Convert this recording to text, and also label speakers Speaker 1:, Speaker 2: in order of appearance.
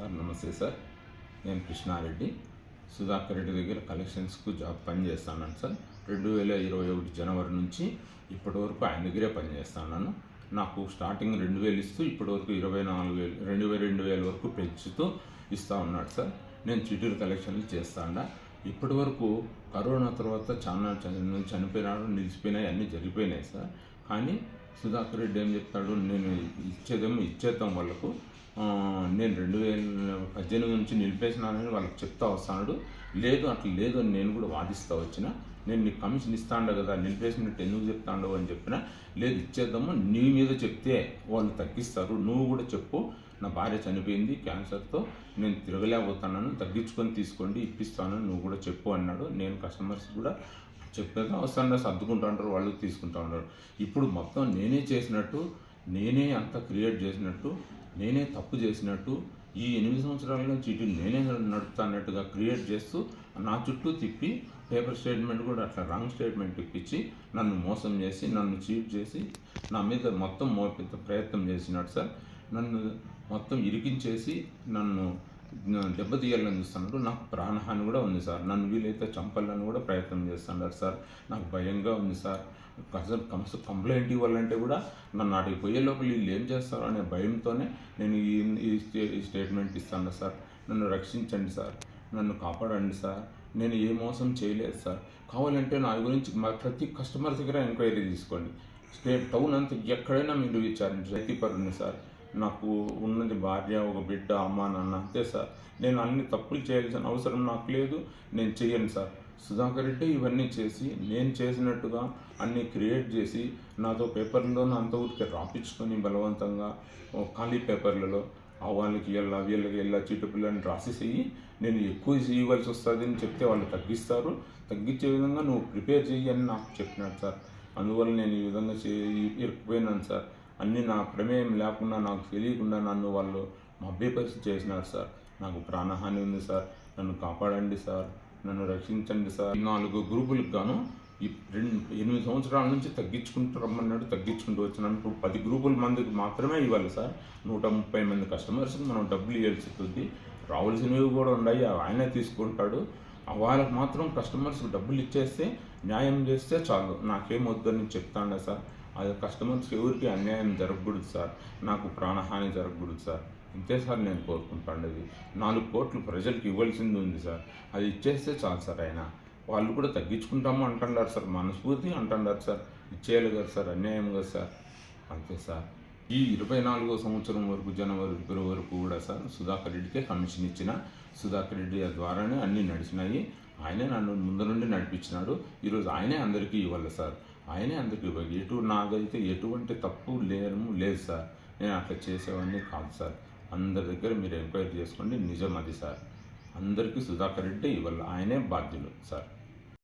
Speaker 1: Sir నమస్తే sir. నేను కృష్ణారెడ్డి. సుధాకర్ రెడ్డి దగ్గర కలెక్షన్స్కు జాబ్ పని సార్. రెండు వేల ఇరవై ఒకటి జనవరి నుంచి ఇప్పటి వరకు ఆయన దగ్గరే పనిచేస్తున్నాను నాకు స్టార్టింగ్ రెండు వేలు ఇస్తూ ఇప్పటి వరకు ఇరవై నాలుగు వేలు రెండు వేల రెండు వేల వరకు పెంచుతూ ఇస్తూ ఉన్నాడు సార్. నేను చిట్టూరు కలెక్షన్లు చేస్తాను ఇప్పటి వరకు కరోనా తర్వాత చాలా చనిపోయినాడు నిలిచిపోయినాయి అన్నీ జరిగిపోయినాయి సార్. కానీ సుధాకర్ రెడ్డి ఏం చెప్తాడు? నేను ఇచ్చేదేమో ఇచ్చేద్దాం వాళ్ళకు. నేను రెండు వేల పద్దెనిమిది నుంచి నిలిపేసినానని వాళ్ళకి చెప్తా వస్తాడు. లేదు అట్లా లేదు అని నేను కూడా వాదిస్తా వచ్చిన. నేను నీకు కమిషన్ ఇస్తాండ కదా నిలిపేసినట్టు ఎందుకు చెప్తాండవు అని చెప్పిన. లేదు ఇచ్చేద్దాము నీ మీద చెప్తే వాళ్ళు తగ్గిస్తారు. నువ్వు కూడా చెప్పు. నా భార్య చనిపోయింది క్యాన్సర్తో. నేను తిరగలేకపోతున్నాను తగ్గించుకొని తీసుకోండి ఇప్పిస్తాను నువ్వు కూడా చెప్పు అన్నాడు. నేను కస్టమర్స్ కూడా చెప్పేది వస్తాను సర్దుకుంటా ఉంటారు వాళ్ళు తీసుకుంటా ఉంటారు ఇప్పుడు మొత్తం నేనే చేసినట్టు నేనే అంతా క్రియేట్ చేసినట్టు నేనే తప్పు చేసినట్టు ఈ ఎనిమిది సంవత్సరాల చీటీ నేనే నడుపుతాన్నట్టుగా క్రియేట్ చేస్తూ నా చుట్టూ తిప్పి పేపర్ స్టేట్మెంట్ కూడా అట్లా రాంగ్ స్టేట్మెంట్ ఇప్పించి నన్ను మోసం చేసి నన్ను చీట్ చేసి నా మీద మొత్తం మోపేత ప్రయత్నం చేసినాడు సార్. నన్ను మొత్తం ఇరికించేసి నన్ను దెబ్బతీయాలని చూస్తున్నాడు నాకు ప్రాణహాని కూడా ఉంది సార్. నన్ను వీలైతే చంపాలని కూడా ప్రయత్నం చేస్తున్నారు సార్. నాకు భయంగా ఉంది సార్. అసలు కమ్స్ కంప్లైంట్ ఇవ్వాలంటే కూడా నన్ను నాటికి పోయే లోపల వీళ్ళు ఏం చేస్తారు అనే భయంతోనే నేను ఈ ఈ ఈ స్టేట్మెంట్ ఇస్తాను సార్. నన్ను రక్షించండి సార్. నన్ను కాపాడండి సార్. నేను ఏ మోసం చేయలేదు సార్. కావాలంటే నా గురించి మా ప్రతి కస్టమర్ దగ్గర ఎంక్వైరీ తీసుకోండి. స్టేట్ టౌన్ అంతా ఎక్కడైనా మీరు విచారించండి రైతుపరుని సార్. నాకు ఉన్నది భార్య ఒక బిడ్డ అమ్మ నాన్న. అంతే సార్. నేను అన్ని తప్పులు చేయాల్సిన అవసరం నాకు లేదు. నేను చేయను సార్. సుధాకర్ రెడ్డి ఇవన్నీ చేసి నేను చేసినట్టుగా అన్నీ క్రియేట్ చేసి నాతో పేపర్లో అంత ఊరికి రాపించుకొని బలవంతంగా ఖాళీ పేపర్లలో ఆ వాళ్ళకి వెళ్ళా వీళ్ళకి వెళ్ళా చీటు పిల్లని రాసేసేయి. నేను ఎక్కువ ఇవ్వాల్సి వస్తుంది అని చెప్తే వాళ్ళు తగ్గిస్తారు. తగ్గించే విధంగా నువ్వు ప్రిపేర్ చెయ్యి అని నాకు చెప్పినాడు సార్. అందువల్ల నేను ఈ విధంగా చే ఇరుక్కుపోయినాను సార్. అన్నీ నా ప్రమేయం లేకుండా నాకు తెలియకుండా నన్ను వాళ్ళు మభ్యపరిచి చేసినారు సార్. నాకు ప్రాణహాని ఉంది సార్. నన్ను కాపాడండి సార్. నన్ను రక్షించండి సార్. నాలుగు గ్రూపులకు గాను ఈ రెండు ఎనిమిది సంవత్సరాల నుంచి తగ్గించుకుంటూ రమ్మన్నాడు తగ్గించుకుంటూ వచ్చినాను ఇప్పుడు పది గ్రూపుల మందికి మాత్రమే ఇవ్వాలి సార్. నూట ముప్పై మంది కస్టమర్స్కి మనం డబ్బులు ఇవ్వాల్సి వస్తుంది. రావాల్సినవి కూడా ఉన్నాయి అవి ఆయనే తీసుకుంటాడు. వాళ్ళకి మాత్రం కస్టమర్స్కి డబ్బులు ఇచ్చేస్తే న్యాయం చేస్తే చాలు. నాకేం వద్దని చెప్తాండే సార్. అది కస్టమర్స్ ఎవరికి అన్యాయం జరగకూడదు సార్. నాకు ప్రాణహాని జరగకూడదు సార్. ఇంతే సార్ నేను కోరుకుంటాండేది నాలుగు కోట్లు ప్రజలకు ఇవ్వాల్సింది ఉంది సార్. అది ఇచ్చేస్తే చాలు సార్ ఆయన వాళ్ళు కూడా తగ్గించుకుంటాము అంటున్నారు సార్. మనస్ఫూర్తి అంటున్నారు సార్. ఇచ్చేయాలి కదా సార్. అన్యాయం కదా సార్. అంతే సార్. ఈ ఇరవై నాలుగో సంవత్సరం వరకు జనవరి ఫిబ్రవరి వరకు కూడా సార్ సుధాకర్ రెడ్డికే కమిషన్ ఇచ్చిన సుధాకర్ రెడ్డి ద్వారానే అన్నీ నడిచినాయి. ఆయనే నన్ను ముందు నుండి నడిపించినాడు. ఈరోజు ఆయనే అందరికీ ఇవ్వాలి సార్. ఆయనే అందుకు ఇవ్వాలి ఎటు నాకైతే ఎటువంటి తప్పు లేను లేదు సార్. నేను అట్లా చేసేవన్నీ కాదు సార్. అందరి దగ్గర మీరు ఎంక్వైరీ చేసుకోండి. నిజం అది సార్. అందరికీ సుధాకర్ రెడ్డి ఇవ్వాలి ఆయనే బాధ్యులు సార్.